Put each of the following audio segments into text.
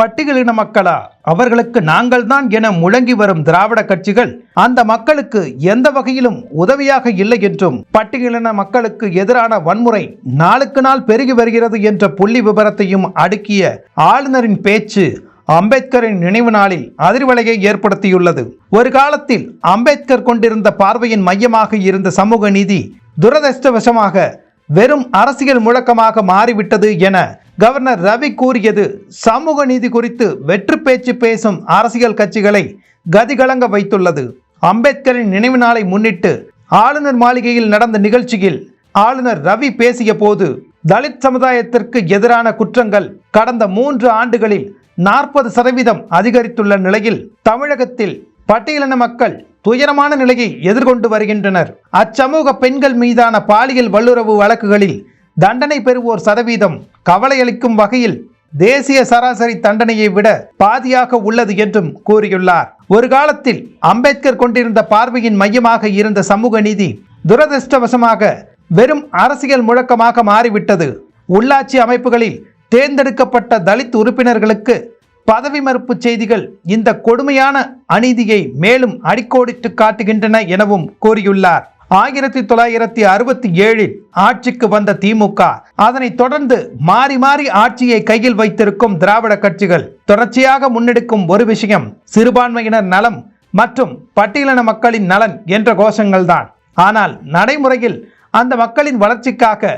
பட்டியலின மக்களா? அவர்களுக்கு நாங்கள்தான் என முழங்கி வரும் திராவிட கட்சிகள் அந்த மக்களுக்கு எந்த வகையிலும் உதவியாக இல்லை என்றும் பட்டியலின மக்களுக்கு எதிரான வன்முறை நாளுக்கு நாள் பெருகி வருகிறது என்ற புள்ளி விவரத்தையும் அடுக்கிய ஆளுநரின் பேச்சு அம்பேத்கரின் நினைவு நாளில் அதிர்வலையை ஏற்படுத்தியுள்ளது. ஒரு காலத்தில் அம்பேத்கர் கொண்டிருந்த பார்வையின் மையமாக இருந்த சமூக நீதி துரதிருஷ்டவசமாக வெறும் அரசியல் முழக்கமாக மாறிவிட்டது என கவர்னர் ரவி கூறியது. சமூக நீதி குறித்து வெற்று பேச்சு பேசும் அரசியல் கட்சிகளை கதிகலங்க வைத்துள்ளது. அம்பேத்கரின் நினைவு நாளை முன்னிட்டு ஆளுநர் மாளிகையில் நடந்த நிகழ்ச்சியில் ஆளுநர் ரவி பேசிய போது தலித் சமுதாயத்திற்கு எதிரான குற்றங்கள் கடந்த மூன்று ஆண்டுகளில் நாற்பது சதவீதம் அதிகரித்துள்ள நிலையில் தமிழகத்தில் பட்டியலின மக்கள் துயரமான நிலையை எதிர்கொண்டு வருகின்றனர். அச்சமூக பெண்கள் மீதான பாலியல் வல்லுறவு வழக்குகளில் தண்டனை பெறுவோர் சதவீதம் கவலையளிக்கும் வகையில் தேசிய சராசரி தண்டனையை விட பாதியாக உள்ளது என்றும் கூறியுள்ளார். ஒரு காலத்தில் அம்பேத்கர் கொண்டிருந்த பார்வையின் மையமாக இருந்த சமூக நீதி துரதிருஷ்டவசமாக வெறும் அரசியல் முழக்கமாக மாறிவிட்டது. உள்ளாட்சி அமைப்புகளில் தேர்ந்தெடுக்கப்பட்ட தலித் உறுப்பினர்களுக்கு பதவி மறுப்பு செய்திகள் இந்த கொடுமையான அநீதியை மேலும் அடிக்கோடிட்டு காட்டுகின்றன எனவும் கூறியுள்ளார். ஆயிரத்தி தொள்ளாயிரத்தி அறுபத்தி ஏழில் ஆட்சிக்கு வந்த திமுக அதனைத் தொடர்ந்து மாறி மாறி ஆட்சியை கையில் வைத்திருக்கும் திராவிட கட்சிகள் தொடர்ச்சியாக முன்னெடுக்கும் ஒரு விஷயம் சிறுபான்மையினர் நலம் மற்றும் பட்டியலின மக்களின் நலன் என்ற கோஷங்கள்தான். ஆனால் நடைமுறையில் அந்த மக்களின் வளர்ச்சிக்காக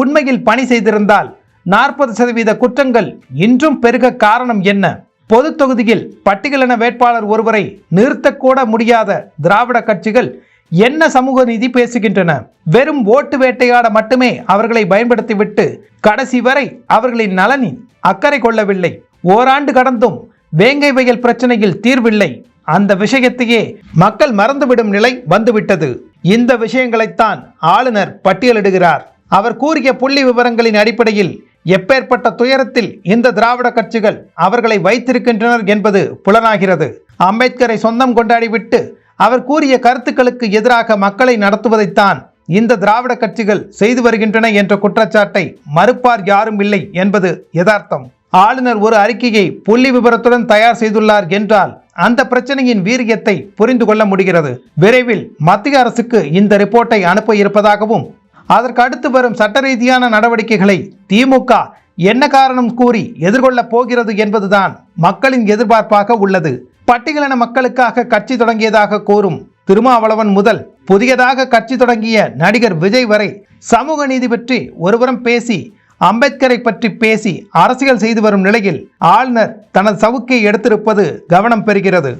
உண்மையில் பணி செய்திருந்தால் நாற்பது சதவீத குற்றங்கள் இன்றும் பெருக காரணம் என்ன? பொது தொகுதியில் பட்டியலின வேட்பாளர் ஒருவரை நிறுத்தக்கூட முடியாத திராவிட கட்சிகள் என்ன சமூக நீதி பேசுகின்றன? வெறும் ஓட்டு வேட்டையாட மட்டுமே அவர்களை பயன்படுத்திவிட்டு கடைசி வரை அவர்களின் நலனில் அக்கறை கொள்ளவில்லை. ஓராண்டு கடந்தும் வேங்கை வயல் பிரச்சனையில் தீர்வில்லை. அந்த விஷயத்தையே மக்கள் மறந்துவிடும் நிலை வந்துவிட்டது. இந்த விஷயங்களைத்தான் ஆளுநர் பட்டியலிடுகிறார். அவர் கூறிய புள்ளி விவரங்களின் அடிப்படையில் எப்பேற்பட்ட துயரத்தில் இந்த திராவிட கட்சிகள் அவர்களை வைத்திருக்கின்றனர் என்பது புலனாகிறது. அம்பேத்கரை சொந்தம் கொண்டாடிவிட்டு அவர் கூறிய கருத்துக்களுக்கு எதிராக மக்களை நடத்துவதைத்தான் இந்த திராவிட கட்சிகள் செய்து வருகின்றன என்ற குற்றச்சாட்டை மறுப்பார் யாரும் இல்லை என்பது யதார்த்தம். ஆளுநர் ஒரு அறிக்கையை புள்ளி விவரத்துடன் தயார் செய்துள்ளார் என்றால் அந்த பிரச்சனையின் வீரியத்தை புரிந்து கொள்ள முடிகிறது. விரைவில் மத்திய அரசுக்கு இந்த ரிப்போர்ட்டை அனுப்ப இருப்பதாகவும் அதற்கு அடுத்து வரும் சட்ட ரீதியான நடவடிக்கைகளை திமுக என்ன காரணம் கூறி எதிர்கொள்ளப் போகிறது என்பதுதான் மக்களின் எதிர்பார்ப்பாக உள்ளது. பட்டியலின மக்களுக்காக கட்சி தொடங்கியதாக கூறும் திருமாவளவன் முதல் புதியதாக கட்சி தொடங்கிய நடிகர் விஜய் வரை சமூக நீதி பற்றி ஒருபுறம் பேசி அம்பேத்கரை பற்றி பேசி அரசியல் செய்து வரும் நிலையில் ஆளுநர் தனது சவுக்கை எடுத்திருப்பது கவனம் பெறுகிறது.